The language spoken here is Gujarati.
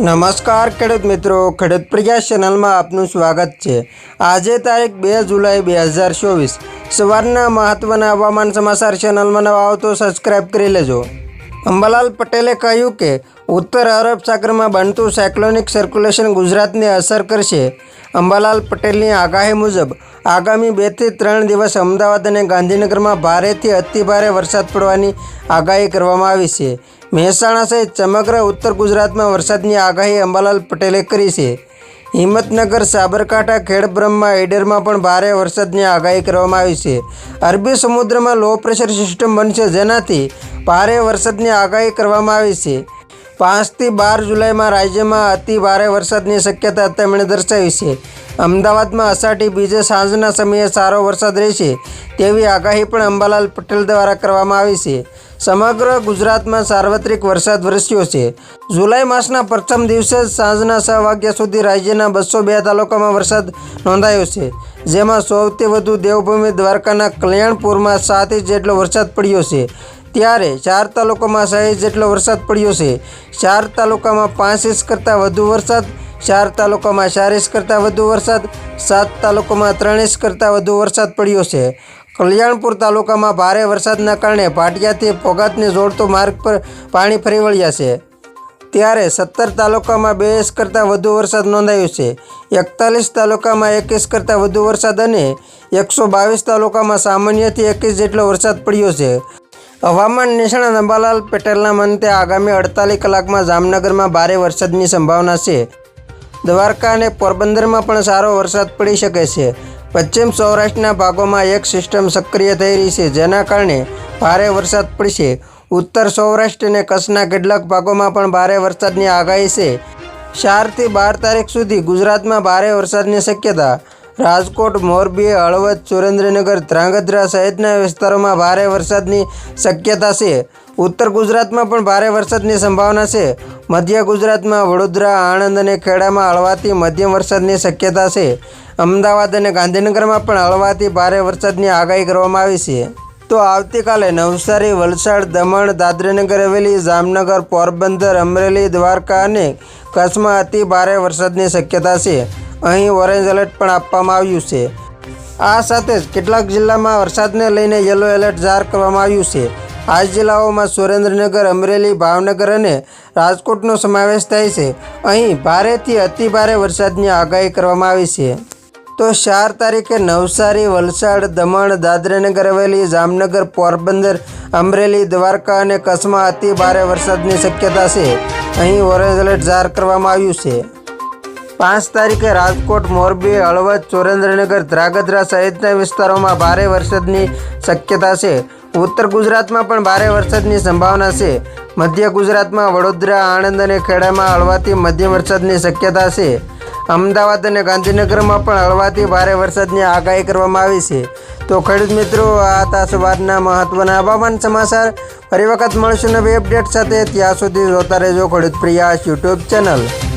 નમસ્કાર ખેડૂત મિત્રો, ખેડૂત પ્રજા ચેનલમાં આપનું સ્વાગત છે. આજે તારીખ બે જુલાઈ બે હજાર ચોવીસ. સવારના મહત્ત્વના હવામાન સમાચાર ચેનલમાં નવા આવો સબસ્ક્રાઈબ કરી લેજો. અંબાલાલ પટેલે કહ્યું કે, ઉત્તર અરબ સાગરમાં બનતું સાયક્લોનિક સર્ક્યુલેશન ગુજરાતને અસર કરશે. અંબાલાલ પટેલની આગાહી મુજબ, આગામી બેથી ત્રણ દિવસ અમદાવાદ અને ગાંધીનગરમાં ભારેથી અતિભારે વરસાદ પડવાની આગાહી કરવામાં આવી છે. મહેસાણા સહિત સમગ્ર ઉત્તર ગુજરાતમાં વરસાદની આગાહી અંબાલાલ પટેલે કરી છે. હિંમતનગર, સાબરકાંઠા ખેડબ્રહ્મા એડરમાં પણ ભારે વરસાદની આગાહી કરવામાં આવી છે. અરબી સમુદ્રમાં લો પ્રેશર સિસ્ટમ બનશે જેનાથી ભારે વરસાદની આગાહી કરવામાં આવી છે. પાંચથી બાર જુલાઈમાં રાજ્યમાં અતિ ભારે વરસાદની શક્યતા તેમણે દર્શાવી છે. અમદાવાદમાં અષાઢી બીજે સાંજના સમયે સારો વરસાદ રહેશે તેવી આગાહી પણ અંબાલાલ પટેલ દ્વારા કરવામાં આવી છે. સમગ્ર ગુજરાતમાં સાર્વત્રિક વરસાદ વરસ્યો છે. જુલાઈ માસના પ્રથમ દિવસે સાંજના છ વાગ્યા સુધી રાજ્યના બસો બે તાલુકામાં વરસાદ નોંધાયો છે, જેમાં સૌથી વધુ દેવભૂમિ દ્વારકાના કલ્યાણપુરમાં સાત ઇંચ જેટલો વરસાદ પડ્યો છે. ત્યારે ચાર તાલુકામાં છ જેટલો વરસાદ પડ્યો છે. ચાર તાલુકામાં પાંચ કરતાં વધુ વરસાદ, ચાર તાલુકામાં ચાર કરતાં વધુ વરસાદ, સાત તાલુકામાં ત્રણ કરતાં વધુ વરસાદ પડ્યો છે. કલ્યાણપુર તાલુકામાં ભારે વરસાદના કારણે ભાટિયાથી પોગાતને જોડતો માર્ગ પર પાણી ફરી વળ્યા છે. ત્યારે સત્તર તાલુકામાં બે ઇંચ કરતાં વધુ વરસાદ નોંધાયો છે. એકતાલીસ તાલુકામાં એક ઇંચ કરતાં વધુ વરસાદ અને એકસો બાવીસ તાલુકામાં સામાન્યથી એક ઇંચ જેટલો વરસાદ પડ્યો છે. હવામાન નિષ્ણાત અંબાલાલ પટેલના મતે આગામી અડતાલીસ કલાકમાં જામનગરમાં ભારે વરસાદની સંભાવના છે. દ્વારકા અને પોરબંદરમાં પણ સારો વરસાદ પડી શકે છે. પશ્ચિમ સૌરાષ્ટ્રના ભાગોમાં એક સિસ્ટમ સક્રિય થઈ રહી છે, જેના કારણે ભારે વરસાદ પડશે. ઉત્તર સૌરાષ્ટ્ર અને કચ્છના કેટલાક ભાગોમાં પણ ભારે વરસાદની આગાહી છે. ચારથી બાર તારીખ સુધી ગુજરાતમાં ભારે વરસાદની શક્યતા રાજકોટ, મોરબી, હળવદ, સુરેન્દ્રનગર, ધ્રાંગધ્રા સહિતના વિસ્તારોમાં ભારે વરસાદની શક્યતા છે. ઉત્તર ગુજરાતમાં પણ ભારે વરસાદની સંભાવના છે. મધ્ય ગુજરાતમાં વડોદરા, આણંદ અને ખેડામાં હળવાથી મધ્યમ વરસાદની શક્યતા છે. અમદાવાદ અને ગાંધીનગરમાં પણ હળવાથી ભારે વરસાદની આગાહી કરવામાં આવી છે. તો આવતીકાલે નવસારી, વલસાડ, દમણ, દાદરાનગર હવેલી, જામનગર, પોરબંદર, અમરેલી, દ્વારકા અને કચ્છમાં અતિ ભારે વરસાદની શક્યતા છે. અહીં ઓરેન્જ એલર્ટ પણ આપવામાં આવ્યું છે. આ સાથે જ કેટલાક જિલ્લામાં વરસાદને લઈને યલો એલર્ટ જાહેર કરવામાં આવ્યું છે. આ જિલ્લાઓમાં સુરેન્દ્રનગર, અમરેલી, ભાવનગર અને રાજકોટનો સમાવેશ થાય છે. અહીં ભારેથી અતિ ભારે વરસાદની આગાહી કરવામાં આવી છે. તો ચાર તારીખે નવસારી, વલસાડ, દમણ, દાદરાનગર હવેલી, જામનગર, પોરબંદર, અમરેલી, દ્વારકા અને કચ્છમાં અતિ ભારે વરસાદની શક્યતા છે. અહીં ઓરેન્જ એલર્ટ જાહેર કરવામાં આવ્યું છે. પાંચ તારીખે રાજકોટ, મોરબી, હળવદ, સુરેન્દ્રનગર, ધ્રાગધ્રા સહિતના વિસ્તારોમાં ભારે વરસાદની શક્યતા છે. ઉત્તર ગુજરાતમાં પણ ભારે વરસાદની સંભાવના છે. મધ્ય ગુજરાતમાં વડોદરા, આણંદ અને ખેડામાં હળવાથી મધ્યમ વરસાદની શક્યતા છે. અમદાવાદ અને ગાંધીનગરમાં પણ હળવાથી ભારે વરસાદની આગાહી કરવામાં આવી છે. તો ખેડૂત મિત્રો, આ હતા સવારના મહત્વના હવામાન સમાચાર. ફરી વખત મળશું નવી અપડેટ સાથે. ત્યાં સુધી જોતા રહેજો ખેડૂત પ્રિયાસ યુટ્યુબ ચેનલ.